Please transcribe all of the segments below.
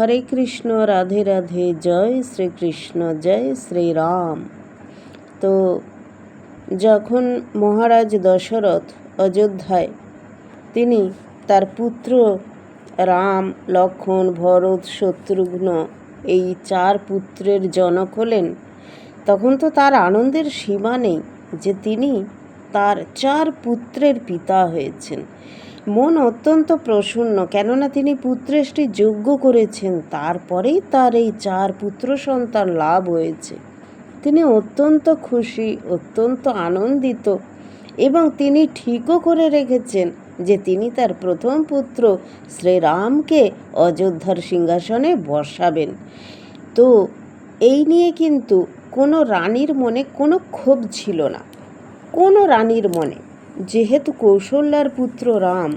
হরে কৃষ্ণ, রাধে রাধে, জয় শ্রীকৃষ্ণ, জয় শ্রীরাম। তো যখন মহারাজ দশরথ অযোধ্যায়, তিনি তার পুত্র রাম, লক্ষ্মণ, ভরত, শত্রুঘ্ন, এই চার পুত্রের জনক হলেন, তখন তো তার আনন্দের সীমা নেই যে তিনি তার চার পুত্রের পিতা হয়েছেন। মন অত্যন্ত প্রসন্ন, কেননা তিনি পুত্রেষ্টি যোগ্য করেছেন, তারপরেই তার এই চার পুত্র সন্তান লাভ হয়েছে। তিনি অত্যন্ত খুশি, অত্যন্ত আনন্দিত, এবং তিনি ঠিকও করে রেখেছেন যে তিনি তার প্রথম পুত্র শ্রীরামকে অযোধ্যার সিংহাসনে বসাবেন। তো এই নিয়ে কিন্তু কোনো রানীর মনে কোনো ক্ষোভ ছিল না। কোনো রানীর মনে যেহেতু কৌশল্যার পুত্র রাম,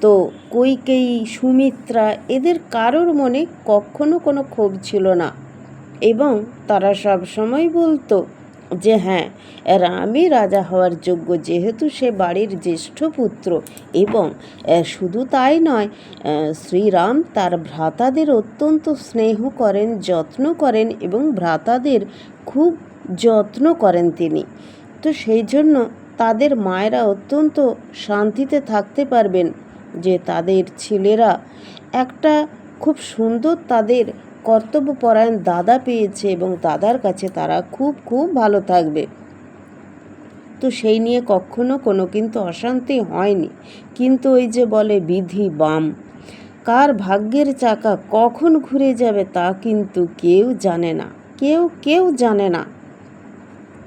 তো কৈকেয়ী, সুমিত্রা এদের কারোর মনে কখনো কোনো ক্ষোভ ছিল না। এবং তারা সব সময় বলতো যে হ্যাঁ রামই রাজা হওয়ার যোগ্য, যেহেতু সে বাড়ির জ্যেষ্ঠ পুত্র। এবং শুধু তাই নয় শ্রীরাম তার ভ্রাতাদের অত্যন্ত স্নেহ করেন, যত্ন করেন এবং ভ্রাতাদের খুব যত্ন করেন তিনি। তো সেই জন্য তাদের মায়েরা অত্যন্ত শান্তিতে থাকতে পারবেন যে তাদের ছেলেরা। একটা খুব সুন্দর তাদের কর্তব্যপরায়ণ দাদা পেয়েছে এবং দাদার কাছে তারা খুব খুব ভালো থাকবে। তো সেই নিয়ে কখনো কোনো কিন্তু অশান্তি হয়নি। কিন্তু ওই যে বলে বিধি বাম, কার ভাগ্যের চাকা কখন ঘুরে যাবে তা কিন্তু কেউ জানে না। কেউ কেউ জানে না।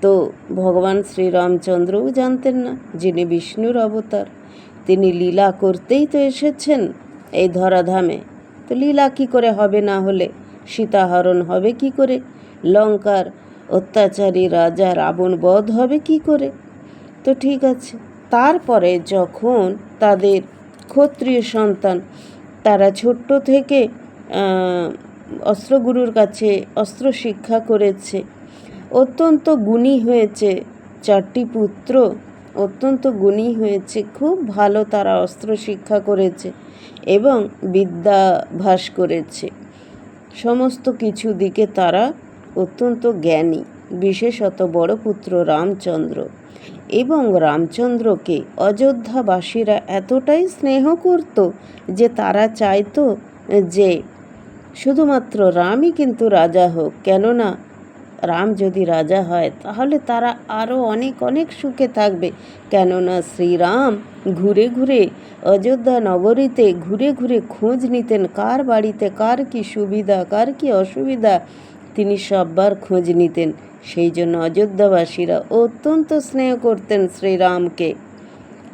তো ভগবান শ্রীরামচন্দ্রও জানতেন না যিনি বিষ্ণুর অবতার। তিনি লীলা করতেই তো এসেছেন এই ধরাধামে। তো লীলা কি করে হবে না হলে? সীতাহরণ হবে কি করে? লঙ্কার অত্যাচারী রাজা রাবণ বধ হবে কি করে? তো ঠিক আছে, তারপরে যখন তাদের ক্ষত্রিয় সন্তান, তারা ছোট্ট থেকে অস্ত্রগুরুর কাছে অস্ত্র শিক্ষা করেছে অত্যন্ত গুণী হয়েছে চারটি পুত্র। অত্যন্ত গুণী হয়েছে, খুব ভালো তারা অস্ত্র শিক্ষা করেছে এবং বিদ্যাভাস করেছে। সমস্ত কিছু দিকে তারা অত্যন্ত জ্ঞানী, বিশেষত বড় পুত্র রামচন্দ্র। এবং রামচন্দ্রকে অযোধ্যাবাসীরা এতটাই স্নেহ করত যে তারা চাইতো যে শুধুমাত্র রামই কিন্তু রাজা হোক, কেননা রাম যদি রাজা হয়, তাহলে তারা আরও অনেক অনেক সুখে থাকবে। কেননা শ্রীরাম ঘুরে ঘুরে অযোধ্যা নগরীতে ঘুরে ঘুরে খোঁজ নিতেন, কার বাড়িতে কার কি সুবিধা, কার কি অসুবিধা। তিনি সববার খোঁজ নিতেন। সেই জন্য অযোধ্যাবাসীরা অত্যন্ত স্নেহ করতেন শ্রীরামকে।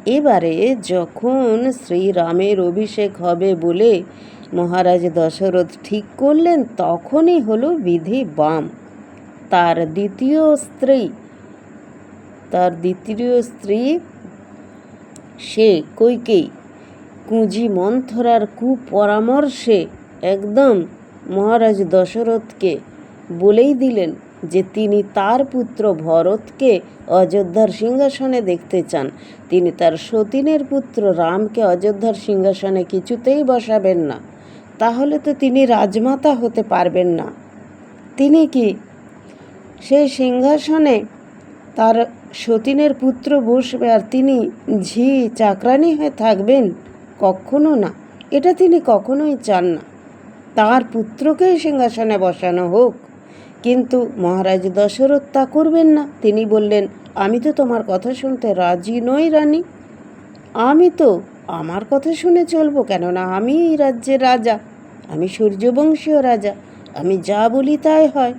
এবারে যখন শ্রীরামের অভিষেক হবে বলে মহারাজ দশরথ ঠিক করলেন, তখনই হলো বিধি বাম। তার দ্বিতীয় স্ত্রী, তার দ্বিতীয় স্ত্রী সে কৈকেয়ী। কুঁজি মন্থরার কুপরামর্শে একদম মহারাজ দশরথকে বলেই দিলেন যে তিনি তার পুত্র ভরতকে অযোধ্যার সিংহাসনে দেখতে চান। তিনি তার সতীনের পুত্র রামকে অযোধ্যার সিংহাসনে কিছুতেই বসাবেন না। তাহলে তো তিনি রাজমাতা হতে পারবেন না। তিনি কি সেই সিংহাসনে তার সতীনের পুত্র বসবে আর তিনি ঝি চাকরানি হয়ে থাকবেন কখনো না। এটা তিনি কখনোই চান না। তার পুত্রকেই সিংহাসনে বসানো হোক। কিন্তু মহারাজ দশরথ তা করবেন না। তিনি বললেন, আমি তো তোমার কথা শুনতে রাজি নই রানী। আমি তো আমার কথা শুনে চলবো কেননা আমি এই রাজ্যের রাজা। আমি সূর্যবংশীয় রাজা। আমি যা বলি তাই হয়।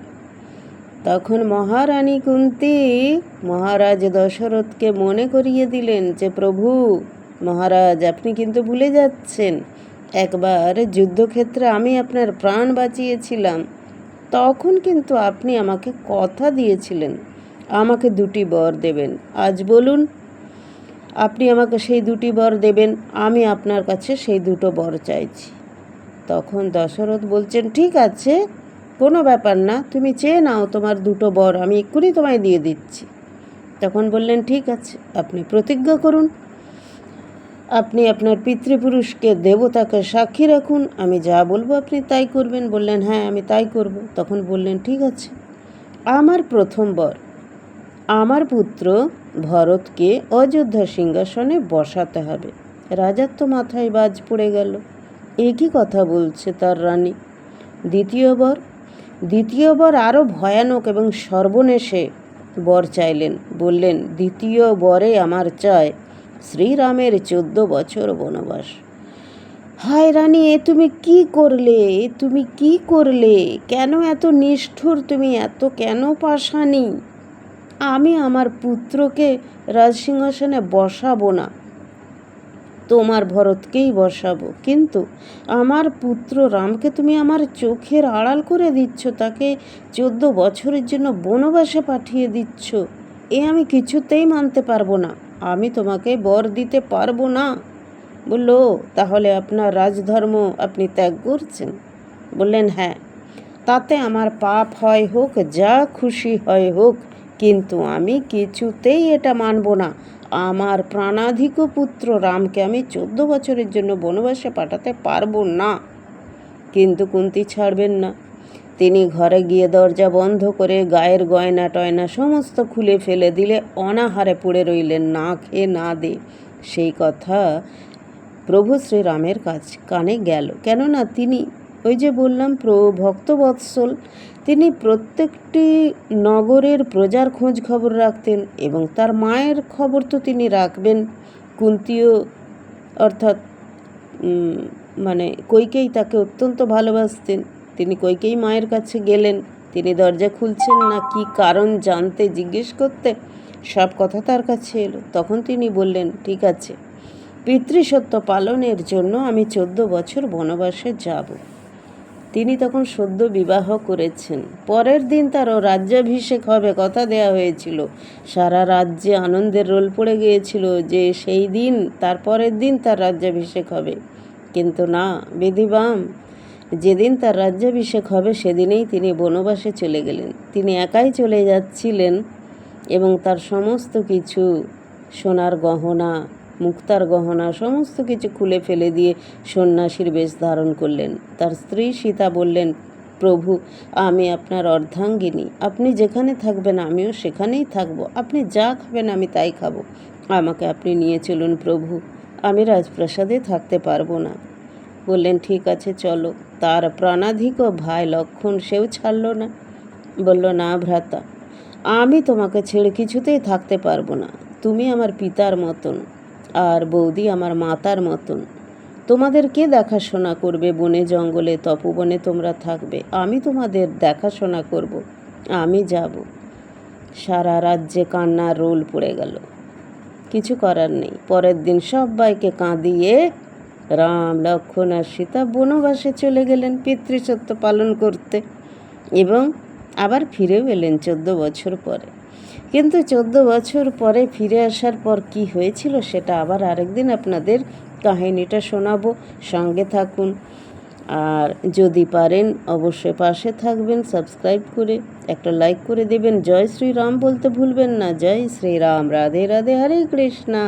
তখন মহারানী কুন্তি মহারাজ দশরথকে মনে করিয়ে দিলেন যে, প্রভু, মহারাজ, আপনি কিন্তু ভুলে যাচ্ছেন। একবার যুদ্ধক্ষেত্রে আমি আপনার প্রাণ বাঁচিয়েছিলাম। তখন কিন্তু আপনি আমাকে কথা দিয়েছিলেন। আমাকে দুটি বর দেবেন। আজ বলুন, আপনি আমাকে সেই দুটি বর দেবেন, আমি আপনার কাছে সেই দুটো বর চাইছি। তখন দশরথ বলছেন, ঠিক আছে কোনো ব্যাপার না, তুমি চেয়ে নাও তোমার দুটো বর, আমি এক্ষুনি তোমায় দিয়ে দিচ্ছি। তখন বললেন, ঠিক আছে, আপনি প্রতিজ্ঞা করুন। আপনি আপনার পিতৃপুরুষকে, দেবতাকে সাক্ষী রাখুন, আমি যা বলব আপনি তাই করবেন। বললেন হ্যাঁ আমি তাই করব। তখন বললেন, ঠিক আছে, আমার প্রথম বর, আমার পুত্র ভরতকে অযোধ্যা সিংহাসনে বসাতে হবে। রাজার তো মাথায় বাজ পড়ে গেল একই কথা বলছে তার রানী? দ্বিতীয়বার দ্বিতীয়বার আরও ভয়ানক এবং সর্বনেশে বর চাইলেন। বললেন, দ্বিতীয় বরে আমার চায় শ্রীরামের চোদ্দ বছর বনবাস। হায় রানী, এ তুমি কি করলে? এ তুমি কি করলে? কেন এত নিষ্ঠুর? তুমি এত কেন পাশানি আমি আমার পুত্রকে রাজসিংহাসনে বসাবো না। তোমার ভরতকেই বসাবো। কিন্তু আমার পুত্র রামকে তুমি আমার চোখের আড়াল করে দিচ্ছ, তাকে চোদ্দ বছরের জন্য বনবাসে পাঠিয়ে দিচ্ছ। এ আমি কিছুতেই মানতে পারব না। আমি তোমাকে বর দিতে পারব না। বলল তাহলে আপনার রাজধর্ম আপনি ত্যাগ করছেন? বললেন হ্যাঁ। তাতে আমার পাপ হয় হোক, যা খুশি হয় হোক, কিন্তু আমি কিছুতেই এটা মানব না। আমার প্রাণাধিক পুত্র রামকে আমি চোদ্দ বছরের জন্য বনবাসে পাঠাতে পারব না। কিন্তু কুন্তি ছাড়বেন না। তিনি ঘরে গিয়ে দরজা বন্ধ করে গায়ের গয়না টয়না সমস্ত খুলে ফেলে দিলে অনাহারে পড়ে রইলেন। না খেয়ে না দে। সেই কথা প্রভু শ্রীরামের কাছ কানে গেল। কেননা তিনি ওই যে বললাম, প্র ভক্তবৎসল তিনি প্রত্যেকটি নগরের প্রজার খোঁজ খবর রাখতেন এবং তার মায়ের খবর তো তিনি রাখবেন। কুন্তিও অর্থাৎ মানে কৈকেই তাকে অত্যন্ত ভালোবাসতেন। তিনি কৈকেই মায়ের কাছে গেলেন, তিনি দরজা খুলছেন না, কি কারণ জানতে জিজ্ঞেস করতে সব কথা তার কাছে এলো। তখন তিনি বললেন, ঠিক আছে পিতৃসত্য পালনের জন্য আমি চোদ্দ বছর বনবাসে যাব। তিনি তখন সদ্য বিবাহ করেছেন। পরের দিন তারও রাজ্যাভিষেক হবে কথা দেয়া হয়েছিল। সারা রাজ্যে আনন্দের রোল পড়ে গিয়েছিল যে সেই দিন, তার পরের দিন তার রাজ্যাভিষেক হবে। কিন্তু না, বিধিবাম, যেদিন তার রাজ্যাভিষেক হবে সেদিনেই তিনি বনবাসে চলে গেলেন। তিনি একাই চলে যাচ্ছিলেন এবং তার সমস্ত কিছু সোনার গহনা মুক্তার গহনা সমস্ত কিছু খুলে ফেলে দিয়ে সন্ন্যাসীর বেশ ধারণ করলেন। তার স্ত্রী সীতা বললেন, প্রভু, আমি আপনার অর্ধাঙ্গিনী। আপনি যেখানে থাকবেন, আমিও সেখানেই থাকব। আপনি যা খাবেন, আমি তাই খাব। আমাকে আপনি নিয়ে চলুন প্রভু। আমি রাজপ্রাসাদে থাকতে পারব না। বললেন, ঠিক আছে, চলো। তার প্রাণাধিক ভাই লক্ষণ সেও ছাড়ল না। বলল, না ভ্রাতা, আমি তোমাকে ছেড়ে কিছুতেই থাকতে পারব না। তুমি আমার পিতার মতন। আর বৌদি আমার মাতার মতন। তোমাদের কে দেখাশোনা করবে বনে জঙ্গলে, তপবনে তোমরা থাকবে। আমি তোমাদের দেখাশোনা করব, আমি যাব। সারা রাজ্যে কান্নার রোল পড়ে গেল। কিছু করার নেই। পরের দিন সবাইকে কাঁদিয়ে রাম লক্ষ্মণ আর সীতা বনবাসে চলে গেলেন পিতৃসত্য পালন করতে এবং আবার ফিরেও এলেন চোদ্দ বছর পরে। কিন্তু চোদ্দ বছর পরে ফিরে আসার পর কি হয়েছিল সেটা আবার আরেকদিন আপনাদের কাহিনীটা শোনাবো। সঙ্গে থাকুন। আর যদি পারেন অবশ্যই পাশে থাকবেন, সাবস্ক্রাইব করে একটা লাইক করে দেবেন। জয় শ্রীরাম বলতে ভুলবেন না। জয় শ্রীরাম। রাধে রাধে। হরে কৃষ্ণা।